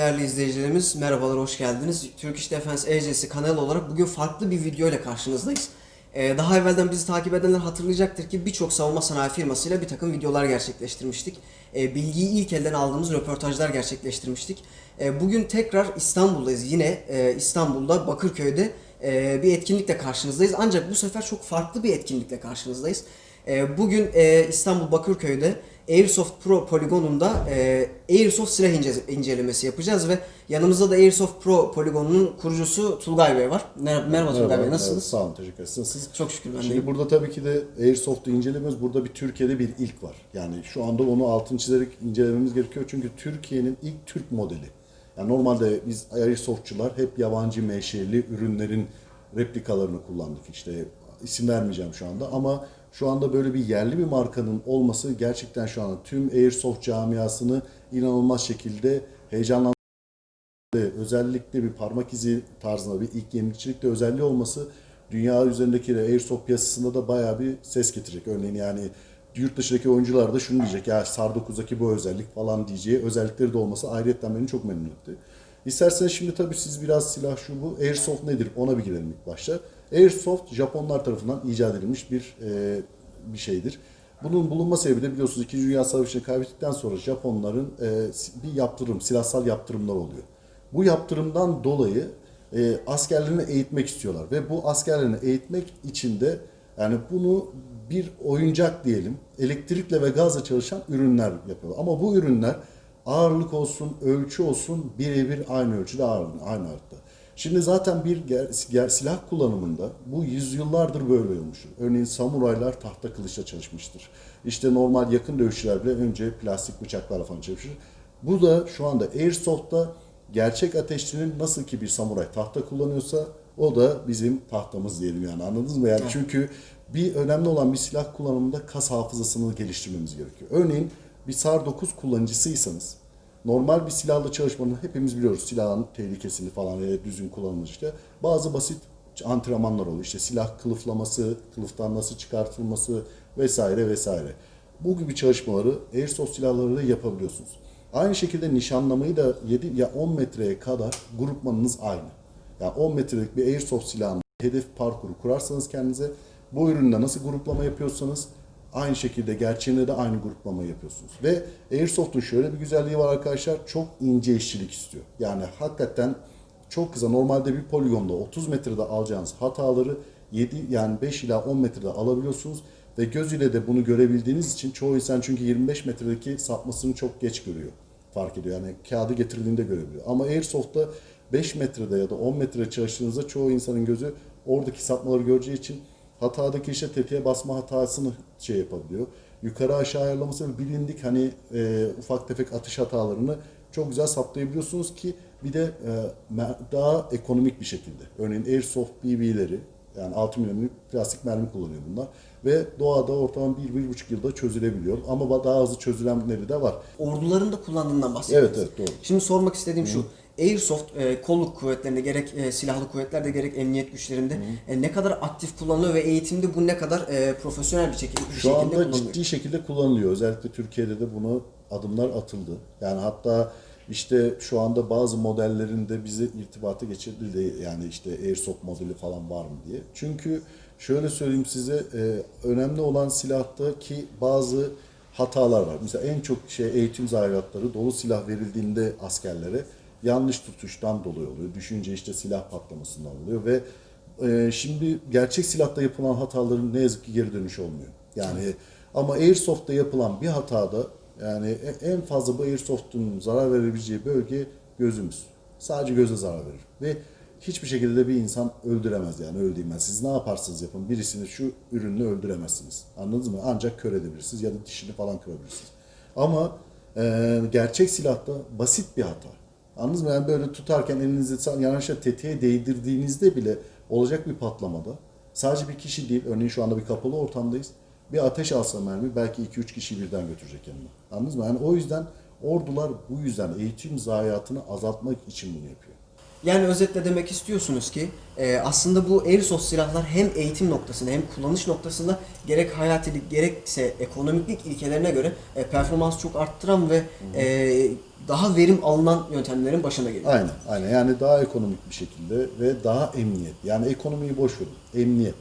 Değerli izleyicilerimiz merhabalar hoş geldiniz. Turkish Defense Agency kanalı olarak bugün farklı bir video ile karşınızdayız. Ee, daha evvelden bizi takip edenler hatırlayacaktır ki birçok savunma sanayi firmasıyla bir takım videolar gerçekleştirmiştik. Ee, bilgiyi ilk elden aldığımız röportajlar gerçekleştirmiştik. Ee, bugün tekrar İstanbul'dayız. Yine e, İstanbul'da Bakırköy'de e, bir etkinlikle karşınızdayız. Ancak bu sefer çok farklı bir etkinlikle karşınızdayız. E, bugün e, İstanbul Bakırköy'de Airsoft Pro poligonunda e, Airsoft silah ince- incelemesi yapacağız ve yanımızda da Airsoft Pro poligonunun kurucusu Tulgay Bey var. Merhaba, merhaba Tulgay Bey nasılsınız? evet, sağ olun, teşekkür ederiz. Siz Çok şükür ben Şimdi deyim. burada tabii ki de Airsoft'u incelemiyoruz. Burada bir Türkiye'de bir ilk var. Yani şu anda onu altını çizerek incelememiz gerekiyor. Çünkü Türkiye'nin ilk Türk modeli. Yani normalde biz Airsoftçular hep yabancı menşeli ürünlerin replikalarını kullandık. İşte isim vermeyeceğim şu anda ama şu anda böyle bir yerli bir markanın olması gerçekten şu anda tüm Airsoft camiasını inanılmaz şekilde heyecanlandırdı. özellikle bir parmak izi tarzında bir ilk yenilikçilikte özelliği olması dünya üzerindeki de Airsoft piyasasında da bayağı bir ses getirecek. Örneğin yani yurt dışındaki oyuncular da şunu diyecek ya SAR 9'daki bu özellik falan diyeceği özellikleri de olması ayrıyetten beni çok memnun etti. İsterseniz şimdi tabii siz biraz silah şu bu Airsoft nedir ona bir girelim ilk başta. Airsoft Japonlar tarafından icat edilmiş bir e, bir şeydir. Bunun bulunma sebebi de biliyorsunuz 2. Dünya Savaşı'nı kaybettikten sonra Japonların e, bir yaptırım, silahsal yaptırımlar oluyor. Bu yaptırımdan dolayı e, askerlerini eğitmek istiyorlar ve bu askerlerini eğitmek için de yani bunu bir oyuncak diyelim elektrikle ve gazla çalışan ürünler yapıyorlar. Ama bu ürünler ağırlık olsun, ölçü olsun birebir aynı ölçüde ağır, aynı ağırlıkta. Şimdi zaten bir ger- ger- silah kullanımında bu yüzyıllardır böyle olmuştur. Örneğin samuraylar tahta kılıçla çalışmıştır. İşte normal yakın dövüşçüler bile önce plastik bıçaklarla falan çalışır. Bu da şu anda Airsoft'ta gerçek ateşçinin nasıl ki bir samuray tahta kullanıyorsa o da bizim tahtamız diyelim yani anladınız mı? Yani çünkü bir önemli olan bir silah kullanımında kas hafızasını geliştirmemiz gerekiyor. Örneğin bir SAR 9 kullanıcısıysanız normal bir silahla çalışmanın hepimiz biliyoruz silahın tehlikesini falan ve düzgün kullanılmış işte. Bazı basit antrenmanlar oluyor. İşte silah kılıflaması, kılıftan nasıl çıkartılması vesaire vesaire. Bu gibi çalışmaları Airsoft silahlarıyla yapabiliyorsunuz. Aynı şekilde nişanlamayı da 7 ya 10 metreye kadar grupmanınız aynı. Yani 10 metrelik bir Airsoft silahın hedef parkuru kurarsanız kendinize bu ürünle nasıl gruplama yapıyorsanız aynı şekilde gerçeğinde de aynı gruplama yapıyorsunuz. Ve Airsoft'un şöyle bir güzelliği var arkadaşlar. Çok ince işçilik istiyor. Yani hakikaten çok kısa normalde bir poligonda 30 metrede alacağınız hataları 7 yani 5 ila 10 metrede alabiliyorsunuz ve göz de bunu görebildiğiniz için çoğu insan çünkü 25 metredeki sapmasını çok geç görüyor. Fark ediyor. Yani kağıdı getirdiğinde görebiliyor. Ama Airsoft'ta 5 metrede ya da 10 metrede çalıştığınızda çoğu insanın gözü oradaki sapmaları göreceği için hatadaki işte tetiğe basma hatasını şey yapabiliyor. Yukarı aşağı ayarlaması bilindik hani e, ufak tefek atış hatalarını çok güzel saptayabiliyorsunuz ki bir de e, daha ekonomik bir şekilde. Örneğin Airsoft BB'leri yani 6 milimlik plastik mermi kullanıyor bunlar. Ve doğada ortalama 1-1,5 yılda çözülebiliyor. Ama daha hızlı çözülenleri de var. Orduların da kullandığından bahsediyoruz. Evet, evet, doğru. Şimdi sormak istediğim şu. Airsoft e, kolluk kuvvetlerinde gerek e, silahlı kuvvetlerde gerek emniyet güçlerinde e, ne kadar aktif kullanılıyor ve eğitimde bu ne kadar e, profesyonel bir şekilde, bir Şu şekilde anda kullanılıyor? ciddi şekilde kullanılıyor. Özellikle Türkiye'de de buna adımlar atıldı. Yani hatta işte şu anda bazı modellerinde bize irtibata geçirildi. Yani işte Airsoft modeli falan var mı diye. Çünkü şöyle söyleyeyim size e, önemli olan silahtaki bazı hatalar var. Mesela en çok şey eğitim zayiatları dolu silah verildiğinde askerlere yanlış tutuştan dolayı oluyor. Düşünce işte silah patlamasından oluyor ve e, şimdi gerçek silahta yapılan hataların ne yazık ki geri dönüşü olmuyor. Yani ama Airsoft'ta yapılan bir hatada yani e- en fazla bu Airsoft'un zarar verebileceği bölge gözümüz. Sadece göze zarar verir. Ve hiçbir şekilde de bir insan öldüremez yani öldürmez. Siz ne yaparsınız yapın birisini şu ürünle öldüremezsiniz. Anladınız mı? Ancak kör edebilirsiniz ya da dişini falan kırabilirsiniz. Ama e, gerçek silahta basit bir hata. Anladınız mı? Yani böyle tutarken elinizi yanlışlıkla tetiğe değdirdiğinizde bile olacak bir patlamada sadece bir kişi değil, örneğin şu anda bir kapalı ortamdayız. Bir ateş alsa mermi belki 2-3 kişiyi birden götürecek yanına. Anladınız mı? Yani o yüzden ordular bu yüzden eğitim zayiatını azaltmak için bunu yapıyor. Yani özetle demek istiyorsunuz ki e, aslında bu airsoft silahlar hem eğitim noktasında hem kullanış noktasında gerek hayatilik gerekse ekonomiklik ilkelerine göre e, performans çok arttıran ve e, daha verim alınan yöntemlerin başına geliyor. Aynen, aynen. Yani daha ekonomik bir şekilde ve daha emniyet. Yani ekonomiyi boş verin. Emniyet.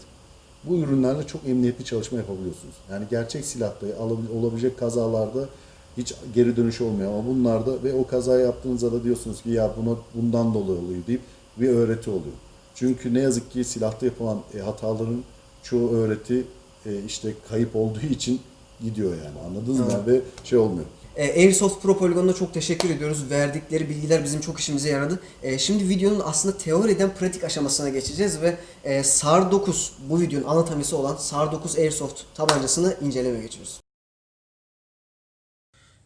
Bu ürünlerle çok emniyetli çalışma yapabiliyorsunuz. Yani gerçek silahta olabilecek kazalarda hiç geri dönüş olmuyor ama bunlarda ve o kazayı yaptığınızda da diyorsunuz ki ya bunu bundan dolayı oluyor deyip bir öğreti oluyor. Çünkü ne yazık ki silahta yapılan e, hataların çoğu öğreti e, işte kayıp olduğu için gidiyor yani anladınız mı? Ve şey olmuyor. E, Airsoft Pro Polygon'a çok teşekkür ediyoruz. Verdikleri bilgiler bizim çok işimize yaradı. E, şimdi videonun aslında teoriden pratik aşamasına geçeceğiz ve e, SAR 9 bu videonun anatomisi olan SAR 9 Airsoft tabancasını incelemeye geçiyoruz.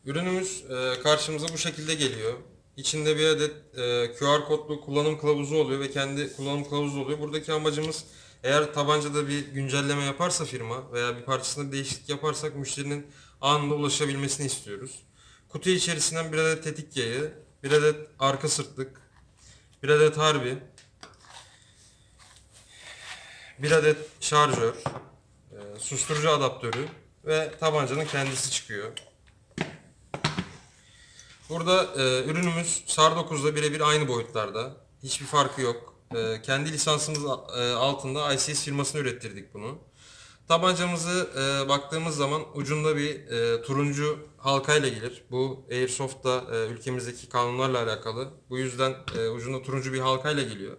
Ürünümüz e, karşımıza bu şekilde geliyor. İçinde bir adet e, QR kodlu kullanım kılavuzu oluyor ve kendi kullanım kılavuzu oluyor. Buradaki amacımız eğer tabancada bir güncelleme yaparsa firma veya bir parçasında değişiklik yaparsak müşterinin anında ulaşabilmesini istiyoruz. Kutu içerisinden bir adet tetik yayı, bir adet arka sırtlık, bir adet harbi, bir adet şarjör, e, susturucu adaptörü ve tabancanın kendisi çıkıyor. Burada e, ürünümüz SAR 9'da birebir aynı boyutlarda. Hiçbir farkı yok. E, kendi lisansımız e, altında ICS firmasına ürettirdik bunu. Tabancamızı e, baktığımız zaman ucunda bir e, turuncu halkayla gelir. Bu Airsoft'ta e, ülkemizdeki kanunlarla alakalı. Bu yüzden e, ucunda turuncu bir halkayla geliyor.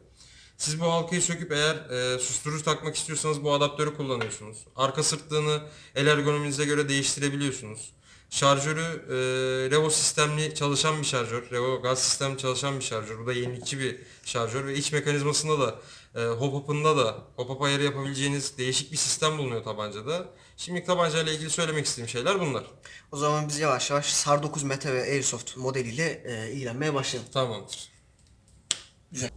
Siz bu halkayı söküp eğer e, susturucu takmak istiyorsanız bu adaptörü kullanıyorsunuz. Arka sırtlığını el ergonominize göre değiştirebiliyorsunuz. Şarjörü e, Revo sistemli çalışan bir şarjör. Revo gaz sistemli çalışan bir şarjör. Bu da yenilikçi bir şarjör ve iç mekanizmasında da e, hop-up'ında da hop-up ayarı yapabileceğiniz değişik bir sistem bulunuyor tabancada. Şimdi tabancayla ilgili söylemek istediğim şeyler bunlar. O zaman biz yavaş yavaş SAR 9 Mete ve Airsoft modeliyle e, ilgilenmeye başlayalım. Tamamdır.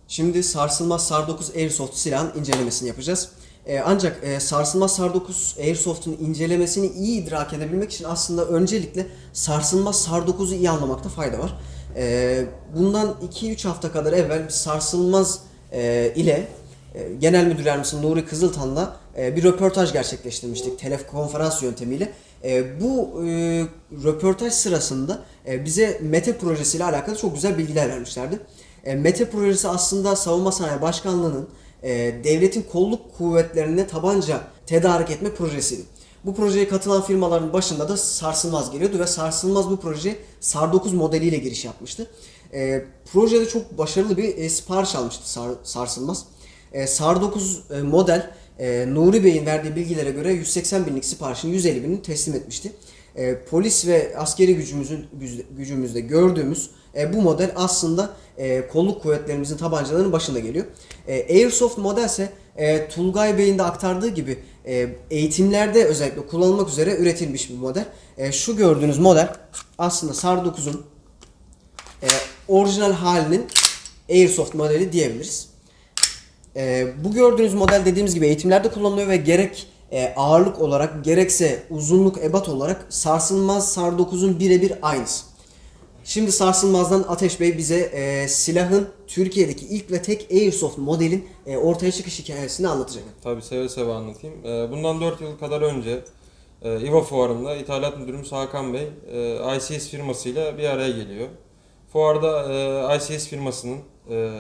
Şimdi sarsılmaz SAR 9 Airsoft silahın incelemesini yapacağız. Ee, ancak e, sarsılmaz SAR 9 Airsoft'un incelemesini iyi idrak edebilmek için aslında öncelikle sarsılmaz SAR 9'u iyi anlamakta fayda var. Ee, bundan 2-3 hafta kadar evvel sarsılmaz e, ile e, Genel Müdür Yardımcısı Nuri Kızıltan'la e, bir röportaj gerçekleştirmiştik telekonferans yöntemiyle. E, bu e, röportaj sırasında e, bize METE projesiyle alakalı çok güzel bilgiler vermişlerdi. E, METE projesi aslında Savunma Sanayi Başkanlığı'nın e, devletin kolluk kuvvetlerine tabanca tedarik etme projesiydi. Bu projeye katılan firmaların başında da Sarsılmaz geliyordu ve Sarsılmaz bu projeye SAR 9 modeliyle giriş yapmıştı. E, projede çok başarılı bir e, sipariş almıştı Sar, Sarsılmaz. E, SAR 9 e, model e, Nuri Bey'in verdiği bilgilere göre 180 binlik siparişin 150 binini teslim etmişti. E, polis ve askeri gücümüzün gücümüzde gördüğümüz e, bu model aslında e, kolluk kuvvetlerimizin tabancalarının başında geliyor. E, Airsoft modelse e, Tulgay Bey'in de aktardığı gibi e, eğitimlerde özellikle kullanılmak üzere üretilmiş bir model. E, şu gördüğünüz model aslında SAR 9'un e, orijinal halinin Airsoft modeli diyebiliriz. Ee, bu gördüğünüz model dediğimiz gibi eğitimlerde kullanılıyor ve gerek e, ağırlık olarak gerekse uzunluk ebat olarak sarsılmaz SAR 9'un birebir aynısı. Şimdi sarsılmazdan Ateş Bey bize e, silahın Türkiye'deki ilk ve tek Airsoft modelin e, ortaya çıkış hikayesini anlatacak. Tabii seve seve anlatayım. Ee, Bundan 4 yıl kadar önce e, İVA fuarında İthalat Müdürümüz Hakan Bey e, ICS firmasıyla bir araya geliyor. Fuarda e, ICS firmasının e,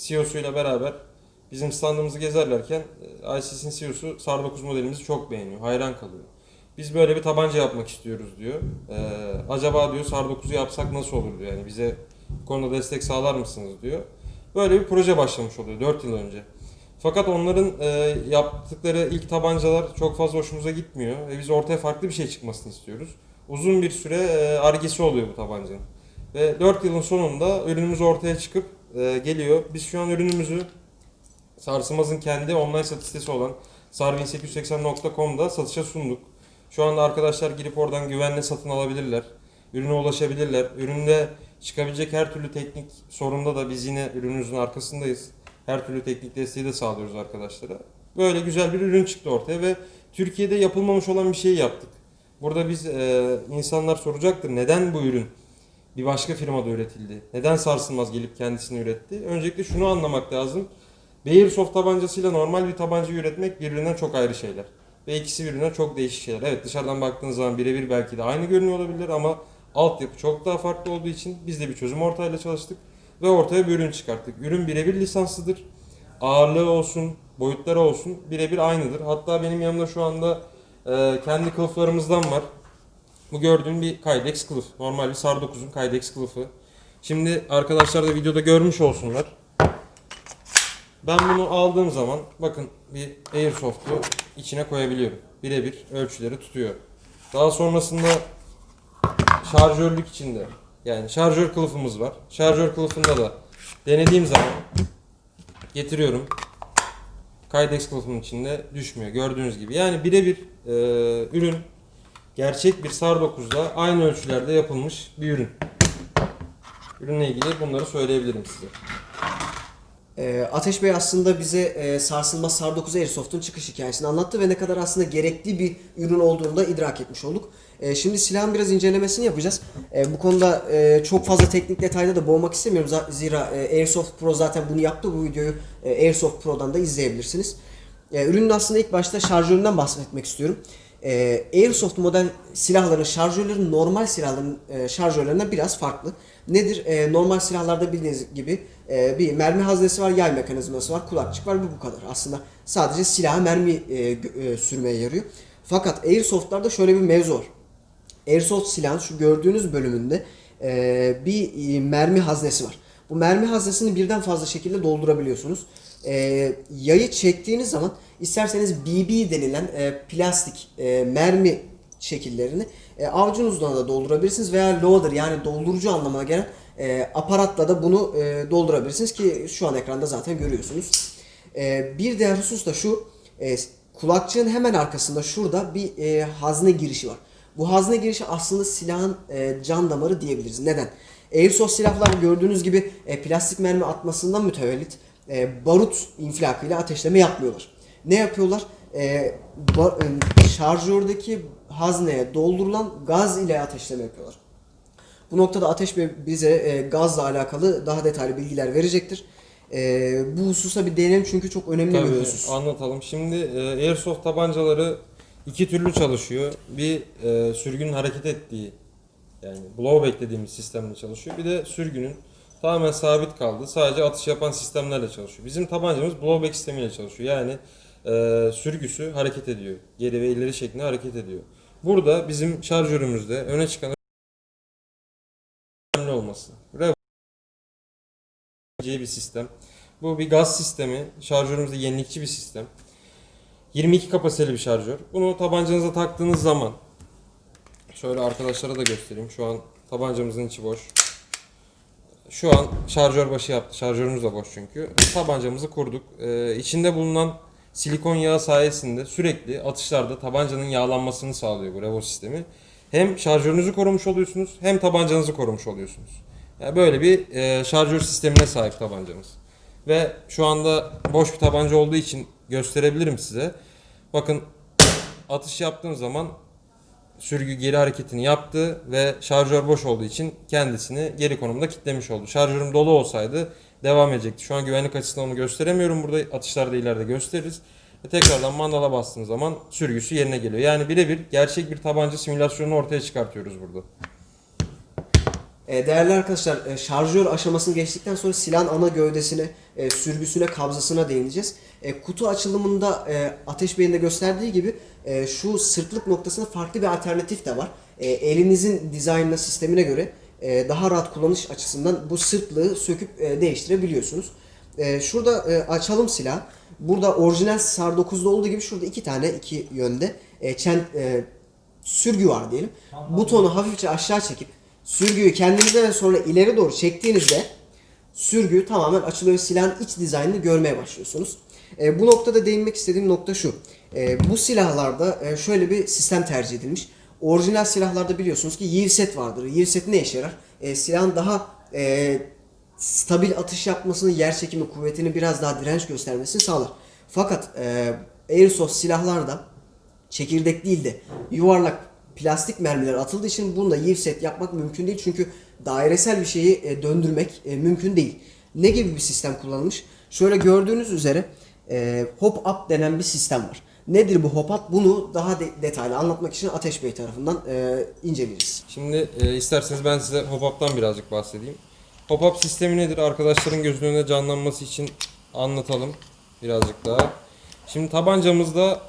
CEO'suyla beraber bizim standımızı gezerlerken e, ICS'in CEO'su SAR 9 modelimizi çok beğeniyor, hayran kalıyor. Biz böyle bir tabanca yapmak istiyoruz diyor. E, acaba diyor SAR 9'u yapsak nasıl olur diyor. Yani bize bu konuda destek sağlar mısınız diyor. Böyle bir proje başlamış oluyor 4 yıl önce. Fakat onların e, yaptıkları ilk tabancalar çok fazla hoşumuza gitmiyor ve biz ortaya farklı bir şey çıkmasını istiyoruz. Uzun bir süre e, argesi oluyor bu tabancanın. Ve 4 yılın sonunda ürünümüz ortaya çıkıp e, geliyor. Biz şu an ürünümüzü Sarsılmaz'ın kendi online satış sitesi olan sarvin880.com'da satışa sunduk. Şu anda arkadaşlar girip oradan güvenle satın alabilirler. Ürüne ulaşabilirler. Üründe çıkabilecek her türlü teknik sorunda da biz yine ürünümüzün arkasındayız. Her türlü teknik desteği de sağlıyoruz arkadaşlara. Böyle güzel bir ürün çıktı ortaya ve Türkiye'de yapılmamış olan bir şey yaptık. Burada biz e, insanlar soracaktır neden bu ürün bir başka firmada üretildi? Neden sarsılmaz gelip kendisini üretti? Öncelikle şunu anlamak lazım. Airsoft tabancasıyla normal bir tabanca üretmek birbirinden çok ayrı şeyler. Ve ikisi birbirinden çok değişik şeyler. Evet dışarıdan baktığınız zaman birebir belki de aynı görünüyor olabilir ama altyapı çok daha farklı olduğu için biz de bir çözüm ortayla çalıştık ve ortaya bir ürün çıkarttık. Ürün birebir lisanslıdır. Ağırlığı olsun, boyutları olsun birebir aynıdır. Hatta benim yanımda şu anda e, kendi kılıflarımızdan var. Bu gördüğün bir Kydex kılıf. Normal bir SAR 9'un Kydex kılıfı. Şimdi arkadaşlar da videoda görmüş olsunlar. Ben bunu aldığım zaman bakın bir Airsoft'u içine koyabiliyorum. Birebir ölçüleri tutuyor. Daha sonrasında şarjörlük içinde yani şarjör kılıfımız var. Şarjör kılıfında da denediğim zaman getiriyorum. Kydex kılıfının içinde düşmüyor gördüğünüz gibi. Yani birebir e, ürün gerçek bir SAR 9'da aynı ölçülerde yapılmış bir ürün. Ürünle ilgili bunları söyleyebilirim size. Ee, Ateş Bey aslında bize e, sarsılmaz SAR 9 Airsoft'un çıkış hikayesini anlattı ve ne kadar aslında gerekli bir ürün olduğunu da idrak etmiş olduk. E, şimdi silahın biraz incelemesini yapacağız. E, bu konuda e, çok fazla teknik detayda da boğmak istemiyorum. Zira e, Airsoft Pro zaten bunu yaptı. Bu videoyu e, Airsoft Pro'dan da izleyebilirsiniz. E, ürünün aslında ilk başta şarjöründen bahsetmek istiyorum. E, Airsoft model silahların şarjörleri normal silahların e, şarjörlerinden biraz farklı. Nedir? E, normal silahlarda bildiğiniz gibi e, bir mermi haznesi var, yay mekanizması var, kulakçık var. Bu bu kadar. Aslında sadece silaha mermi e, e, sürmeye yarıyor. Fakat Airsoft'larda şöyle bir mevzu var. Airsoft silahın şu gördüğünüz bölümünde e, bir e, mermi haznesi var. Bu mermi haznesini birden fazla şekilde doldurabiliyorsunuz. E, yayı çektiğiniz zaman isterseniz BB denilen e, plastik e, mermi şekillerini e, avucunuzdan da doldurabilirsiniz veya loader yani doldurucu anlamına gelen e, aparatla da bunu e, doldurabilirsiniz ki şu an ekranda zaten görüyorsunuz. E, bir diğer husus da şu e, kulakçığın hemen arkasında şurada bir e, hazne girişi var. Bu hazne girişi aslında silahın e, can damarı diyebiliriz. Neden? Airsoft silahlar gördüğünüz gibi e, plastik mermi atmasından mütevellit e, barut infilakıyla ateşleme yapmıyorlar. Ne yapıyorlar? E, ba- e, şarjördeki hazneye doldurulan gaz ile ateşleme yapıyorlar. Bu noktada Ateş Bey bize e, gazla alakalı daha detaylı bilgiler verecektir. E, bu hususa bir değinelim çünkü çok önemli bir Tabii husus. anlatalım. Şimdi e, Airsoft tabancaları iki türlü çalışıyor. Bir e, sürgünün hareket ettiği yani blowback dediğimiz sistemle çalışıyor. Bir de sürgünün tamamen sabit kaldığı sadece atış yapan sistemlerle çalışıyor. Bizim tabancamız blowback sistemiyle çalışıyor. Yani e, sürgüsü hareket ediyor. Geri ve ileri şeklinde hareket ediyor. Burada bizim şarjörümüzde öne çıkan önemli olması. Bir sistem. Bu bir gaz sistemi. Şarjörümüzde yenilikçi bir sistem. 22 kapasiteli bir şarjör. Bunu tabancanıza taktığınız zaman şöyle arkadaşlara da göstereyim. Şu an tabancamızın içi boş. Şu an şarjör başı yaptı. Şarjörümüz de boş çünkü. Tabancamızı kurduk. Ee, içinde bulunan silikon yağı sayesinde sürekli atışlarda tabancanın yağlanmasını sağlıyor bu Revo sistemi. Hem şarjörünüzü korumuş oluyorsunuz hem tabancanızı korumuş oluyorsunuz. Yani böyle bir e, şarjör sistemine sahip tabancamız. Ve şu anda boş bir tabanca olduğu için gösterebilirim size. Bakın atış yaptığım zaman sürgü geri hareketini yaptı ve şarjör boş olduğu için kendisini geri konumda kilitlemiş oldu. Şarjörüm dolu olsaydı devam edecekti. Şu an güvenlik açısından onu gösteremiyorum burada. Atışlarda ileride gösteririz. Ve tekrardan mandala bastığım zaman sürgüsü yerine geliyor. Yani birebir gerçek bir tabanca simülasyonunu ortaya çıkartıyoruz burada. E, Değerli arkadaşlar e, şarjör aşamasını geçtikten sonra silahın ana gövdesine, e, sürgüsüne, kabzasına değineceğiz. Kutu açılımında Ateş Bey'in de gösterdiği gibi şu sırtlık noktasında farklı bir alternatif de var. Elinizin dizaynına, sistemine göre e, daha rahat kullanış açısından bu sırtlığı söküp e, değiştirebiliyorsunuz. E, Şurada e, açalım silah. Burada orijinal SAR 9'da olduğu gibi şurada iki tane iki yönde e, e, sürgü var diyelim. Butonu hafifçe aşağı çekip sürgüyü kendinizden sonra ileri doğru çektiğinizde sürgü tamamen açılıyor. Silahın iç dizaynını görmeye başlıyorsunuz. E, bu noktada değinmek istediğim nokta şu. E, bu silahlarda e, şöyle bir sistem tercih edilmiş. Orijinal silahlarda biliyorsunuz ki yiv set vardır. Yiv set ne işe yarar? E, silahın daha e, stabil atış yapmasını, yer çekimi kuvvetini biraz daha direnç göstermesini sağlar. Fakat e, Airsoft silahlarda çekirdek değil de yuvarlak plastik mermiler atıldığı için bunda yiv set yapmak mümkün değil. Çünkü dairesel bir şeyi e, döndürmek e, mümkün değil. Ne gibi bir sistem kullanılmış? Şöyle gördüğünüz üzere e, hop up denen bir sistem var. Nedir bu hop up? Bunu daha de- detaylı anlatmak için Ateş Bey tarafından e, inceleyeceğiz. Şimdi e, isterseniz ben size hop-up'tan birazcık bahsedeyim. Hop-up sistemi nedir? Arkadaşların gözünün önüne canlanması için anlatalım birazcık daha. Şimdi tabancamızda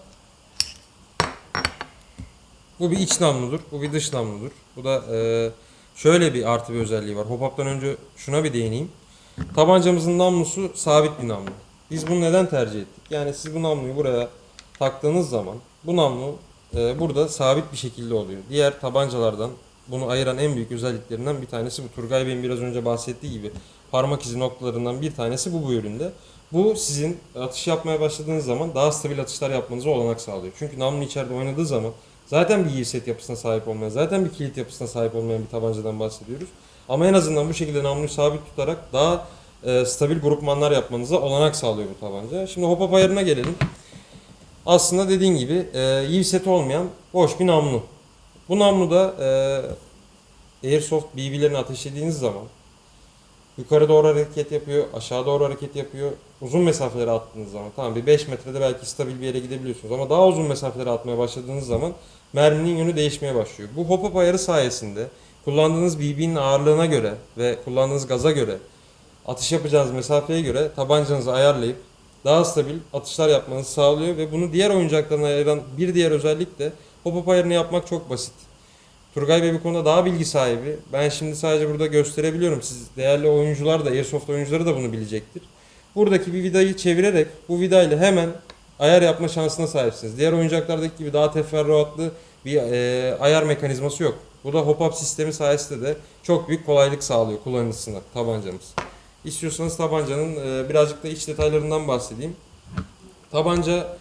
bu bir iç namludur, bu bir dış namludur. Bu da e, şöyle bir artı bir özelliği var. Hop-up'tan önce şuna bir değineyim. Tabancamızın namlusu sabit bir namlu. Biz bunu neden tercih ettik? Yani siz bu namluyu buraya taktığınız zaman bu namlu e, burada sabit bir şekilde oluyor. Diğer tabancalardan bunu ayıran en büyük özelliklerinden bir tanesi bu. Turgay Bey'in biraz önce bahsettiği gibi parmak izi noktalarından bir tanesi bu bu üründe. Bu sizin atış yapmaya başladığınız zaman daha stabil atışlar yapmanıza olanak sağlıyor. Çünkü namlu içeride oynadığı zaman zaten bir yiv set yapısına sahip olmayan, zaten bir kilit yapısına sahip olmayan bir tabancadan bahsediyoruz. Ama en azından bu şekilde namluyu sabit tutarak daha e, stabil grupmanlar yapmanıza olanak sağlıyor bu tabanca. Şimdi hop up ayarına gelelim. Aslında dediğin gibi e, yiv seti olmayan boş bir namlu. Bu namluda e, Airsoft BB'lerini ateşlediğiniz zaman yukarı doğru hareket yapıyor, aşağı doğru hareket yapıyor. Uzun mesafelere attığınız zaman tamam bir 5 metrede belki stabil bir yere gidebiliyorsunuz ama daha uzun mesafelere atmaya başladığınız zaman merminin yönü değişmeye başlıyor. Bu hop-up ayarı sayesinde kullandığınız BB'nin ağırlığına göre ve kullandığınız gaza göre atış yapacağınız mesafeye göre tabancanızı ayarlayıp daha stabil atışlar yapmanızı sağlıyor ve bunu diğer oyuncaklarına ayıran bir diğer özellik de hop-up ayarını yapmak çok basit. Turgay Bey bu konuda daha bilgi sahibi. Ben şimdi sadece burada gösterebiliyorum. Siz değerli oyuncular da, Airsoft oyuncuları da bunu bilecektir. Buradaki bir vidayı çevirerek bu vidayla hemen ayar yapma şansına sahipsiniz. Diğer oyuncaklardaki gibi daha teferruatlı bir e, ayar mekanizması yok. Bu da hop-up sistemi sayesinde de çok büyük kolaylık sağlıyor kullanıcısına tabancamız. İstiyorsanız tabancanın e, birazcık da iç detaylarından bahsedeyim. Tabanca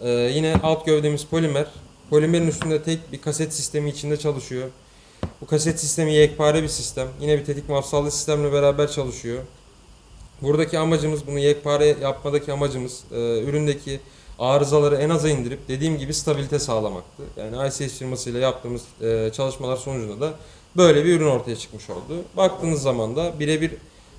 e, yine alt gövdemiz polimer. Polimerin üstünde tek bir kaset sistemi içinde çalışıyor. Bu kaset sistemi yekpare bir sistem. Yine bir tetik mafsallı sistemle beraber çalışıyor. Buradaki amacımız, bunu yekpare yapmadaki amacımız e, üründeki arızaları en aza indirip dediğim gibi stabilite sağlamaktı. Yani ICS firmasıyla yaptığımız çalışmalar sonucunda da böyle bir ürün ortaya çıkmış oldu. Baktığınız zaman da birebir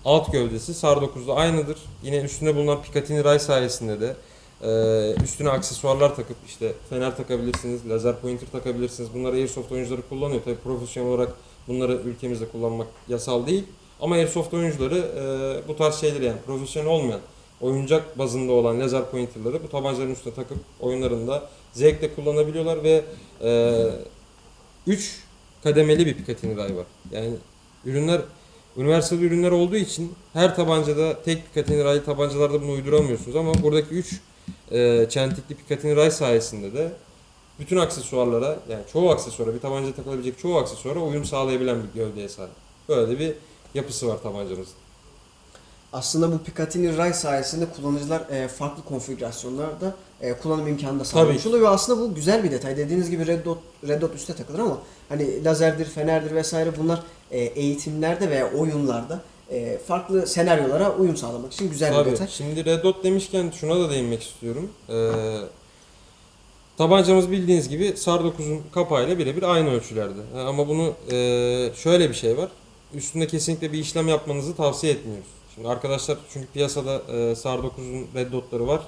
alt gövdesi SAR 9'da aynıdır. Yine üstünde bulunan Picatinny Ray sayesinde de e, üstüne aksesuarlar takıp işte fener takabilirsiniz, lazer pointer takabilirsiniz. Bunları Airsoft oyuncuları kullanıyor. Tabii profesyonel olarak bunları ülkemizde kullanmak yasal değil. Ama Airsoft oyuncuları e, bu tarz şeyleri yani profesyonel olmayan oyuncak bazında olan lazer pointerları bu tabancaların üstüne takıp oyunlarında zevkle kullanabiliyorlar ve 3 kademeli bir Picatinny ray var. Yani ürünler universal ürünler olduğu için her tabancada tek Picatinny ray tabancalarda bunu uyduramıyorsunuz ama buradaki 3 e, çentikli Picatinny ray sayesinde de bütün aksesuarlara yani çoğu aksesuara bir tabancaya takılabilecek çoğu aksesuara uyum sağlayabilen bir gövdeye sahip. Böyle bir yapısı var tabancamızın. Aslında bu Picatinny Ray sayesinde kullanıcılar e, farklı konfigürasyonlarda e, kullanım imkanı da sağlamış oluyor ve aslında bu güzel bir detay. Dediğiniz gibi Red Dot, Red Dot üste takılır ama hani lazerdir, fenerdir vesaire bunlar e, eğitimlerde veya oyunlarda e, farklı senaryolara uyum sağlamak için güzel bir Tabii. detay. Şimdi Red Dot demişken şuna da değinmek istiyorum. Ee, tabancamız bildiğiniz gibi SAR 9'un kapağıyla birebir aynı ölçülerde. Ha, Ama bunu e, şöyle bir şey var. Üstünde kesinlikle bir işlem yapmanızı tavsiye etmiyoruz. Arkadaşlar çünkü piyasada e, SAR 9'un Red Dot'ları var.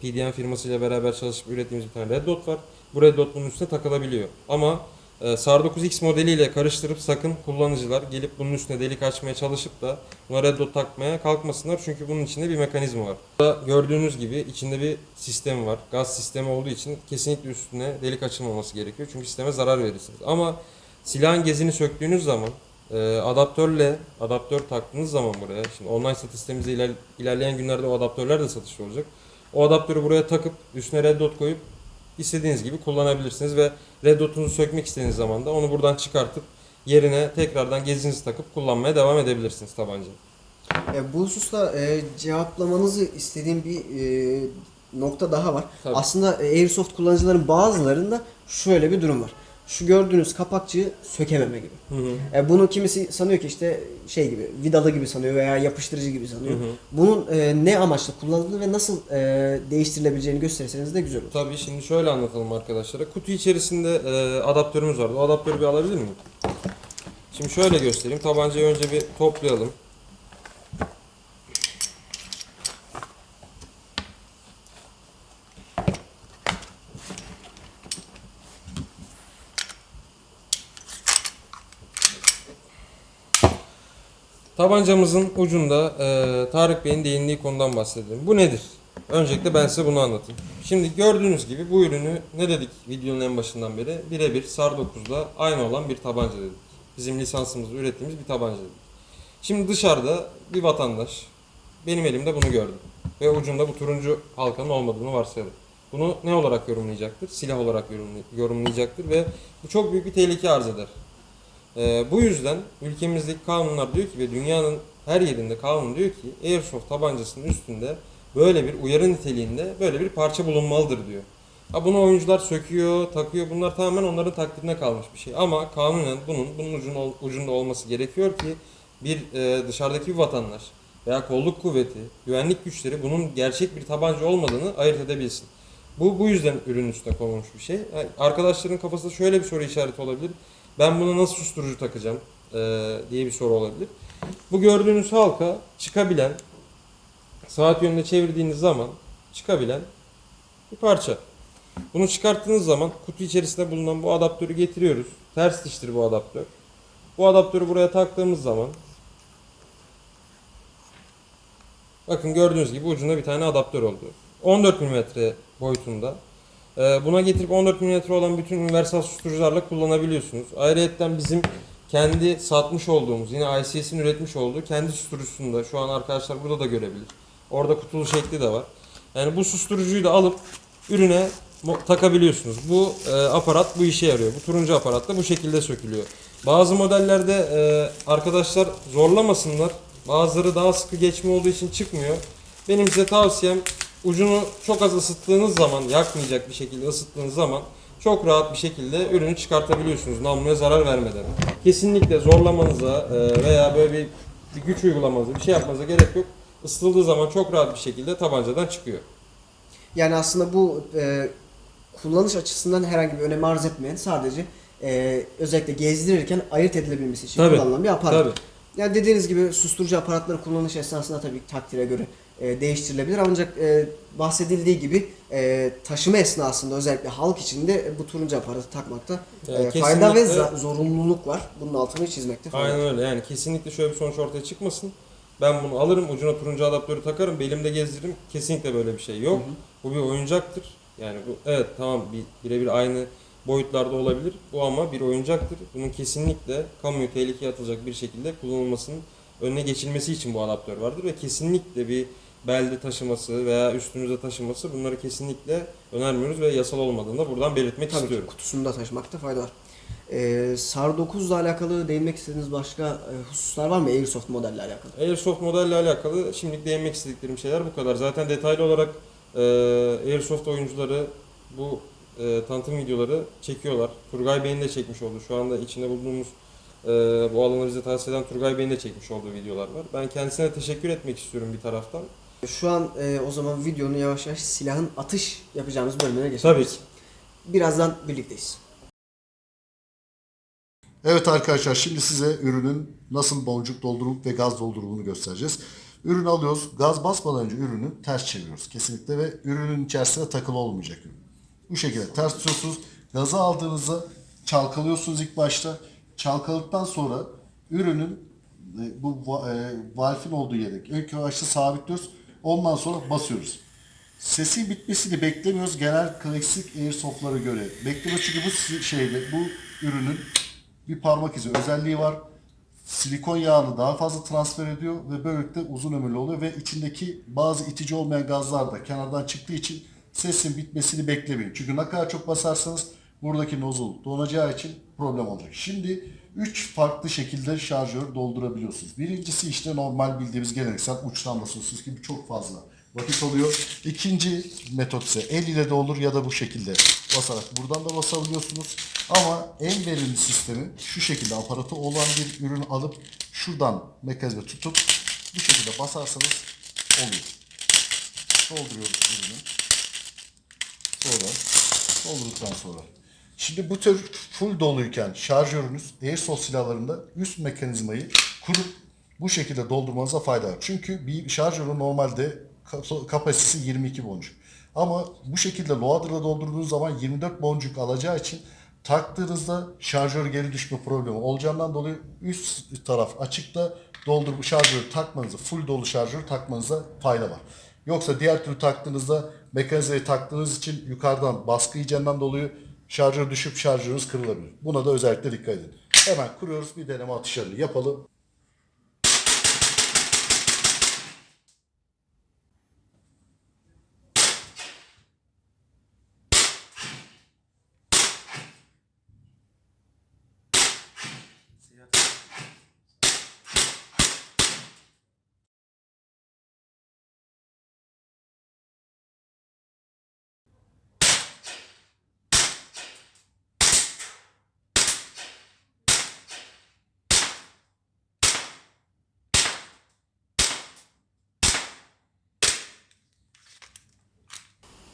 PDM firmasıyla beraber çalışıp ürettiğimiz bir tane Red Dot var. Bu Red Dot bunun üstüne takılabiliyor. Ama e, SAR 9X modeliyle karıştırıp sakın kullanıcılar gelip bunun üstüne delik açmaya çalışıp da buna Red Dot takmaya kalkmasınlar. Çünkü bunun içinde bir mekanizma var. Burada gördüğünüz gibi içinde bir sistem var. Gaz sistemi olduğu için kesinlikle üstüne delik açılmaması gerekiyor. Çünkü sisteme zarar verirsiniz. Ama silahın gezini söktüğünüz zaman e, adaptörle adaptör taktığınız zaman buraya şimdi online satış sitemimizde iler, ilerleyen günlerde o adaptörler de satışta olacak. O adaptörü buraya takıp üstüne red dot koyup istediğiniz gibi kullanabilirsiniz ve red dotunuzu sökmek istediğiniz zaman da onu buradan çıkartıp yerine tekrardan gezinizi takıp kullanmaya devam edebilirsiniz tabanca. E, bu hususta e, cevaplamanızı istediğim bir e, nokta daha var. Tabii. Aslında Airsoft kullanıcıların bazılarında şöyle bir durum var. Şu gördüğünüz kapakçığı sökememe gibi. E, bunu kimisi sanıyor ki işte şey gibi vidalı gibi sanıyor veya yapıştırıcı gibi sanıyor. Bunun e, ne amaçla kullanıldığını ve nasıl e, değiştirilebileceğini gösterirseniz de güzel olur. Tabii şimdi şöyle anlatalım arkadaşlara. Kutu içerisinde e, adaptörümüz vardı. O adaptörü bir alabilir miyim? Şimdi şöyle göstereyim. Tabancayı önce bir toplayalım. Tabancamızın ucunda e, Tarık Bey'in değindiği konudan bahsedelim. Bu nedir? Öncelikle ben size bunu anlatayım. Şimdi gördüğünüz gibi bu ürünü ne dedik videonun en başından beri? Birebir SAR 9'da aynı olan bir tabanca dedik. Bizim lisansımızda ürettiğimiz bir tabanca dedik. Şimdi dışarıda bir vatandaş benim elimde bunu gördü. Ve ucunda bu turuncu halkanın olmadığını varsayalım. Bunu ne olarak yorumlayacaktır? Silah olarak yorumlay- yorumlayacaktır ve bu çok büyük bir tehlike arz eder. Ee, bu yüzden ülkemizdeki kanunlar diyor ki ve dünyanın her yerinde kanun diyor ki Airsoft tabancasının üstünde böyle bir uyarı niteliğinde böyle bir parça bulunmalıdır diyor. Ha bunu oyuncular söküyor, takıyor. Bunlar tamamen onların takdirine kalmış bir şey. Ama kanunen bunun bunun ucunda, ucunda olması gerekiyor ki bir e, dışarıdaki bir vatandaş veya kolluk kuvveti, güvenlik güçleri bunun gerçek bir tabanca olmadığını ayırt edebilsin. Bu bu yüzden ürün üstüne konulmuş bir şey. Arkadaşların kafasında şöyle bir soru işareti olabilir. Ben buna nasıl susturucu takacağım e, diye bir soru olabilir. Bu gördüğünüz halka çıkabilen, saat yönünde çevirdiğiniz zaman çıkabilen bir parça. Bunu çıkarttığınız zaman kutu içerisinde bulunan bu adaptörü getiriyoruz. Ters diştir bu adaptör. Bu adaptörü buraya taktığımız zaman bakın gördüğünüz gibi ucunda bir tane adaptör oldu. 14 mm boyutunda. Ee, Buna getirip 14 mm olan bütün universal susturucularla kullanabiliyorsunuz. Ayrıca bizim kendi satmış olduğumuz, yine ICS'in üretmiş olduğu kendi susturucusunu da şu an arkadaşlar burada da görebilir. Orada kutulu şekli de var. Yani bu susturucuyu da alıp ürüne takabiliyorsunuz. Bu e, aparat bu işe yarıyor. Bu turuncu aparat da bu şekilde sökülüyor. Bazı modellerde e, arkadaşlar zorlamasınlar. Bazıları daha sıkı geçme olduğu için çıkmıyor. Benim size tavsiyem ucunu çok az ısıttığınız zaman, yakmayacak bir şekilde ısıttığınız zaman çok rahat bir şekilde ürünü çıkartabiliyorsunuz namluya zarar vermeden. Kesinlikle zorlamanıza e, veya böyle bir, bir güç uygulamanıza, bir şey yapmanıza gerek yok. Isıtıldığı zaman çok rahat bir şekilde tabancadan çıkıyor. Yani aslında bu e, kullanış açısından herhangi bir önem arz etmeyen sadece e, özellikle gezdirirken ayırt edilebilmesi için Tabii, kullanılan bir aparat. tabii. Yani dediğiniz gibi susturucu aparatları kullanış esnasında tabii takdire göre e, değiştirilebilir ancak e, bahsedildiği gibi e, taşıma esnasında özellikle halk içinde bu turuncu aparatı takmakta e, fayda ve zorunluluk var. Bunun altını çizmekte fayda. Aynen öyle yani kesinlikle şöyle bir sonuç ortaya çıkmasın. Ben bunu alırım ucuna turuncu adaptörü takarım belimde gezdiririm. Kesinlikle böyle bir şey yok. Bu bir oyuncaktır. Yani bu evet tamam bir birebir aynı boyutlarda olabilir. Bu ama bir oyuncaktır. Bunun kesinlikle kamuyu tehlikeye atılacak bir şekilde kullanılmasının önüne geçilmesi için bu adaptör vardır ve kesinlikle bir belde taşıması veya üstünüze taşıması bunları kesinlikle önermiyoruz ve yasal olmadığını da buradan belirtmek Tabii ki istiyorum. kutusunda taşımakta fayda var. Ee, SAR 9 ile alakalı değinmek istediğiniz başka e, hususlar var mı Airsoft modelle alakalı? Airsoft modelle alakalı şimdilik değinmek istediklerim şeyler bu kadar. Zaten detaylı olarak e, Airsoft oyuncuları bu e, tanıtım videoları çekiyorlar. Turgay Bey'in de çekmiş olduğu, şu anda içinde bulunduğumuz e, bu alanı bize tavsiye eden Turgay Bey'in de çekmiş olduğu videolar var. Ben kendisine teşekkür etmek istiyorum bir taraftan. Şu an e, o zaman videonun yavaş yavaş silahın atış yapacağımız bölümüne geçelim. Tabii ki. Birazdan birlikteyiz. Evet arkadaşlar şimdi size ürünün nasıl boncuk doldurulup ve gaz doldurulduğunu göstereceğiz. Ürünü alıyoruz. Gaz basmadan önce ürünü ters çeviriyoruz kesinlikle ve ürünün içerisine takılı olmayacak ürün. Bu şekilde ters tutuyorsunuz. Gazı aldığınızda çalkalıyorsunuz ilk başta. Çalkaladıktan sonra ürünün e, bu e, valfin olduğu yere ilk başta sabitliyoruz. Ondan sonra basıyoruz. Sesin bitmesini beklemiyoruz genel klasik airsoftlara göre. Bekleme çünkü bu şeyde bu ürünün bir parmak izi özelliği var. Silikon yağını daha fazla transfer ediyor ve böylelikle uzun ömürlü oluyor ve içindeki bazı itici olmayan gazlar da kenardan çıktığı için sesin bitmesini beklemeyin. Çünkü ne kadar çok basarsanız buradaki nozul donacağı için problem olacak. Şimdi 3 farklı şekilde şarjör doldurabiliyorsunuz. Birincisi işte normal bildiğimiz geleneksel uçtan basıyorsunuz gibi çok fazla vakit alıyor. İkinci metot ise el ile de olur ya da bu şekilde basarak buradan da basabiliyorsunuz. Ama en verimli sistemi şu şekilde aparatı olan bir ürünü alıp şuradan mekanizma tutup bu şekilde basarsanız oluyor. Dolduruyoruz ürünü. Sonra doldurduktan sonra. Şimdi bu tür full doluyken şarjörünüz Airsoft silahlarında üst mekanizmayı kurup bu şekilde doldurmanıza fayda var. Çünkü bir şarjörün normalde ka- kapasitesi 22 boncuk. Ama bu şekilde loader'la doldurduğunuz zaman 24 boncuk alacağı için taktığınızda şarjör geri düşme problemi olacağından dolayı üst taraf açıkta doldur şarjörü takmanızı full dolu şarjörü takmanıza fayda var. Yoksa diğer türlü taktığınızda mekanizmayı taktığınız için yukarıdan baskı yiyeceğinden dolayı şarjör düşüp şarjörünüz kırılabilir. Buna da özellikle dikkat edin. Hemen kuruyoruz bir deneme atışlarını yapalım.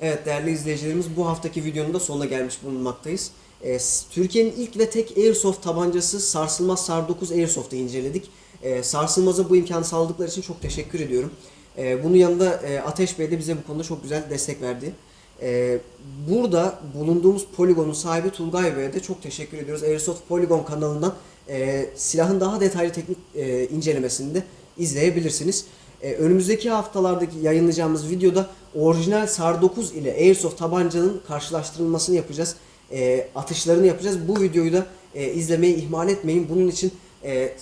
Evet değerli izleyicilerimiz bu haftaki videonun da sonuna gelmiş bulunmaktayız. S- Türkiye'nin ilk ve tek Airsoft tabancası Sarsılmaz SAR 9 Airsoft'u inceledik. Ee, Sarsılmaz'a bu imkanı sağladıkları için çok teşekkür ediyorum. Ee, bunun yanında e, Ateş Bey de bize bu konuda çok güzel destek verdi. Ee, burada bulunduğumuz poligonun sahibi Tulgay Bey'e de çok teşekkür ediyoruz. Airsoft Polygon kanalından e, silahın daha detaylı teknik e, incelemesini de izleyebilirsiniz. Ee, önümüzdeki haftalardaki yayınlayacağımız videoda orijinal SAR 9 ile Airsoft tabancanın karşılaştırılmasını yapacağız. Ee, atışlarını yapacağız. Bu videoyu da e, izlemeyi ihmal etmeyin. Bunun için e,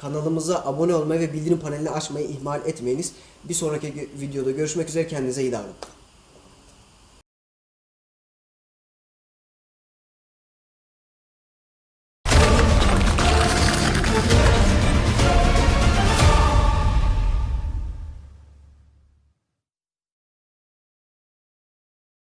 kanalımıza abone olmayı ve bildirim panelini açmayı ihmal etmeyiniz. Bir sonraki videoda görüşmek üzere. Kendinize iyi davranın.